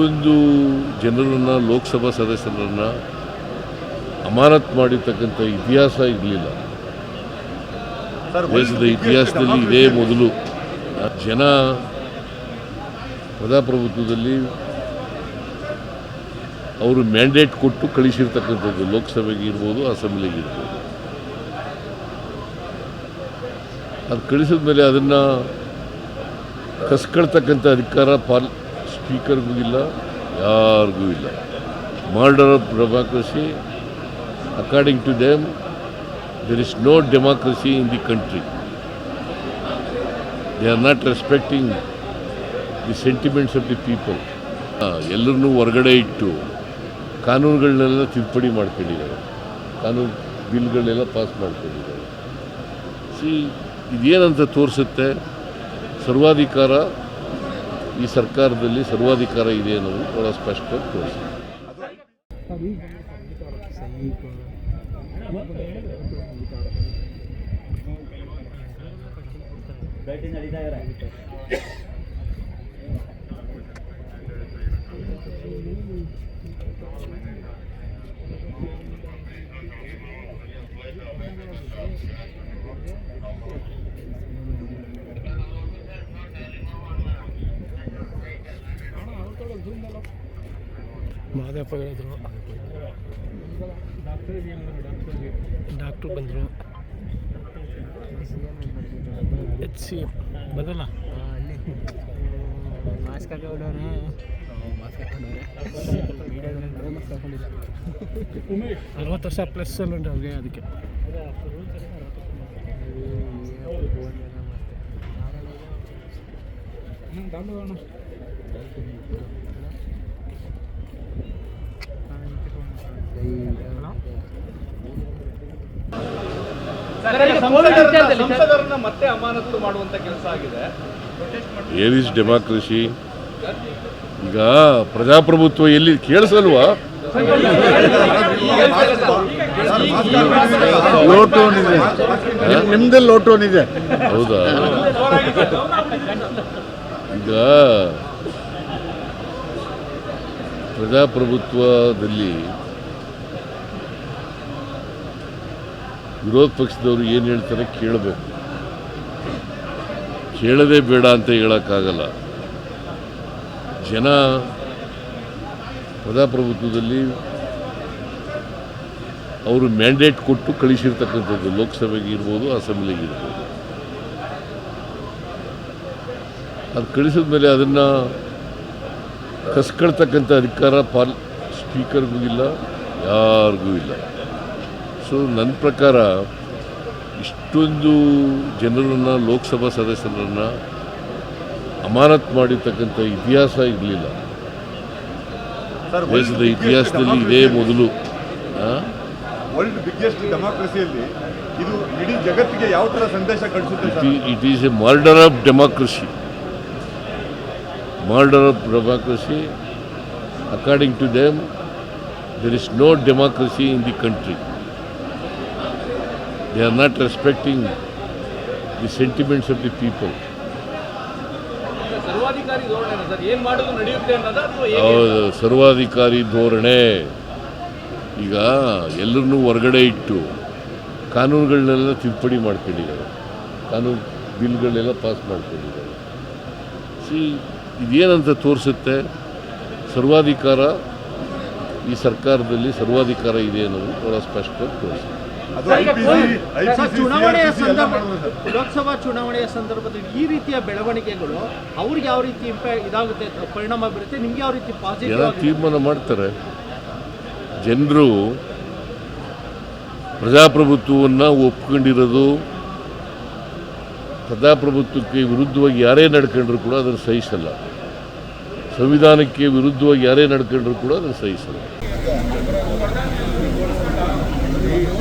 ಇಷ್ಟೊಂದು ಜನರನ್ನು ಲೋಕಸಭಾ ಸದಸ್ಯರನ್ನು ಅಮಾನತ್ ಮಾಡಿರ್ತಕ್ಕಂಥ ಇತಿಹಾಸ ಇರಲಿಲ್ಲ. ದೇಶದ ಇತಿಹಾಸದಲ್ಲಿ ಇದೇ ಮೊದಲು. ಜನ ಪ್ರಜಾಪ್ರಭುತ್ವದಲ್ಲಿ ಅವರು ಮ್ಯಾಂಡೇಟ್ ಕೊಟ್ಟು ಕಳಿಸಿರ್ತಕ್ಕಂಥದ್ದು ಲೋಕಸಭೆಗೆ ಇರ್ಬೋದು ಅಸೆಂಬ್ಲಿಗೆ ಇರ್ಬೋದು. ಅದು ಕಳಿಸಿದ ಮೇಲೆ ಅದನ್ನು ಕಸ್ಕಳ್ತಕ್ಕಂಥ ಅಧಿಕಾರ ಪಾಲ್ ಸ್ಪೀಕರ್ಗೂ ಇಲ್ಲ, ಯಾರಿಗೂ ಇಲ್ಲ. Murder of democracy according to them there is no democracy in the country they are not respecting the sentiments of the people ಎಲ್ಲರನ್ನೂ ಹೊರಗಡೆ ಇಟ್ಟು ಕಾನೂನುಗಳನ್ನೆಲ್ಲ ತಿದ್ದುಪಡಿ ಮಾಡ್ಕೊಂಡಿದ್ದಾರೆ. ಕಾನೂನು ಬಿಲ್ಗಳನ್ನೆಲ್ಲ ಪಾಸ್ ಮಾಡ್ಕೊಂಡಿದ್ದಾರೆ. ಸಿ ಇದೇನಂತ ತೋರಿಸುತ್ತೆ? ಸರ್ವಾಧಿಕಾರ ಈ ಸರ್ಕಾರದಲ್ಲಿ ಸರ್ವಾಧಿಕಾರ ಇದೆ ಅನ್ನೋದು ಭಾಳ ಸ್ಪಷ್ಟವಾಗಿ ತೋರಿಸುತ್ತೆ. ಮಾದಪ್ಪ ಹೇಳಿದ್ರು. ಡಾಕ್ಟ್ರು ಬಂದರು. ಎಚ್ ಸಿ ಬದಲ? ಮಾಸ್ಕ್ ಹಾಕೊಂಡವ್ರೆ ಅರವತ್ತು ವರ್ಷ ಪ್ಲಸ್ ಅಲ್ಲ ಉಂಟು ಅವ್ರಿಗೆ ಅದಕ್ಕೆ. ಸಂಸದರನ್ನ ಮತ್ತೆ ಅಮಾನತು ಮಾಡುವಂತ ಕೆಲಸ ಆಗಿದೆ. Where is democracy. ಈಗ ಪ್ರಜಾಪ್ರಭುತ್ವ ಎಲ್ಲಿ ಕೇಳಿಸಲ್ವಾ? ಲೋಟೋನ್ ಇದೆ ನಿಮ್ದೇ ಲೋಟೋನ್ ಇದೆ ಹೌದಾ? ಈಗ ಪ್ರಜಾಪ್ರಭುತ್ವದಲ್ಲಿ ವಿರೋಧ ಪಕ್ಷದವರು ಏನು ಹೇಳ್ತಾರೆ ಕೇಳಬೇಕು. ಕೇಳದೇ ಬೇಡ ಅಂತ ಹೇಳೋಕ್ಕಾಗಲ್ಲ. ಜನ ಪ್ರಜಾಪ್ರಭುತ್ವದಲ್ಲಿ ಅವರು ಮ್ಯಾಂಡೇಟ್ ಕೊಟ್ಟು ಕಳಿಸಿರ್ತಕ್ಕಂಥದ್ದು ಲೋಕಸಭೆಗೆ ಇರ್ಬೋದು, ಅಸೆಂಬ್ಲಿಗೆ ಇರ್ಬೋದು. ಅದು ಕಳಿಸಿದ ಮೇಲೆ ಅದನ್ನು ಕಸ್ಕೊಳ್ತಕ್ಕಂಥ ಅಧಿಕಾರ ಪಾಲ್, ಸ್ಪೀಕರ್ಗೂ ಇಲ್ಲ, ಯಾರಿಗೂ ಇಲ್ಲ. ಸೊ ನನ್ನ ಪ್ರಕಾರ ಇಷ್ಟೊಂದು ಜನರನ್ನು ಲೋಕಸಭಾ ಸದಸ್ಯರನ್ನು ಅಮಾನತ್ ಮಾಡಿರ್ತಕ್ಕಂಥ ಇತಿಹಾಸ ಇರಲಿಲ್ಲ ದೇಶದ ಇತಿಹಾಸದಲ್ಲಿ ಇದೇ ಮೊದಲು? ವರ್ಲ್ಡ್ ಬಿಗ್ಗೆಸ್ಟ್ ಡೆಮಾಕ್ರಸಿಯಲ್ಲಿ ಇದು ಇಡೀ ಜಗತ್ತಿಗೆ ಯಾವ ತರ ಸಂದೇಶ ಕಳಿಸುತ್ತೆ sir is a a of democracy democracy. Of democracy according to them them, is no democracy in the country. They are not respecting the sentiments of the people. ಹೌದು ಸರ್ವಾಧಿಕಾರಿ ಧೋರಣೆ. ಈಗ ಎಲ್ಲರನ್ನೂ ಹೊರಗಡೆ ಇಟ್ಟು ಕಾನೂನುಗಳನ್ನೆಲ್ಲ ತಿದ್ದುಪಡಿ ಮಾಡ್ಕೊಂಡಿದ್ದಾರೆ. ಕಾನೂನು ಬಿಲ್ಗಳನ್ನೆಲ್ಲ ಪಾಸ್ ಮಾಡ್ಕೊಂಡಿದ್ದಾರೆ. ಸಿ ಇದೇನಂತ ತೋರಿಸುತ್ತೆ? ಸರ್ವಾಧಿಕಾರ ಈ ಸರ್ಕಾರದಲ್ಲಿ ಸರ್ವಾಧಿಕಾರ ಇದೆ ಅನ್ನೋದು ಭಾಳ ಸ್ಪಷ್ಟವಾಗಿ ತೋರಿಸುತ್ತೆ. ಚುನಾವಣೆಯ ಸಂದರ್ಭ ಲೋಕಸಭಾ ಚುನಾವಣೆಯ ಸಂದರ್ಭದಲ್ಲಿ ಈ ರೀತಿಯ ಬೆಳವಣಿಗೆಗಳು ಅವ್ರಿಗೆ ಯಾವ ರೀತಿ ಇಂಪ್ಯಾಕ್ಟ್ ಇದಾಗುತ್ತೆ ಪರಿಣಾಮ ಬೀರುತ್ತೆ? ನಿಮ್ಗೆ ಯಾವ ರೀತಿ ಪಾಸಿಟಿವ್ ತೀರ್ಮಾನ ಮಾಡ್ತಾರೆ. ಜನರು ಪ್ರಜಾಪ್ರಭುತ್ವವನ್ನು ಒಪ್ಕೊಂಡಿರೋದು ಪ್ರಜಾಪ್ರಭುತ್ವಕ್ಕೆ ವಿರುದ್ಧವಾಗಿ ಯಾರೇ ನಡ್ಕೊಂಡ್ರು ಕೂಡ ಅದನ್ನು ಸಹಿಸಲ್ಲ. ಸಂವಿಧಾನಕ್ಕೆ ವಿರುದ್ಧವಾಗಿ ಯಾರೇ ನಡ್ಕೊಂಡ್ರು ಕೂಡ ಅದನ್ನು ಸಹಿಸಲ್ಲ.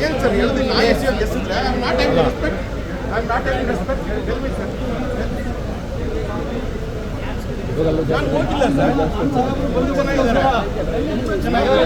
ಏನು sir, ಹೇಳಿದಿಲ್ಲ. Yes yes I am not having respect I am not having respect tell sir ಚೆನ್ನಾಗಿದ್ದಾರೆ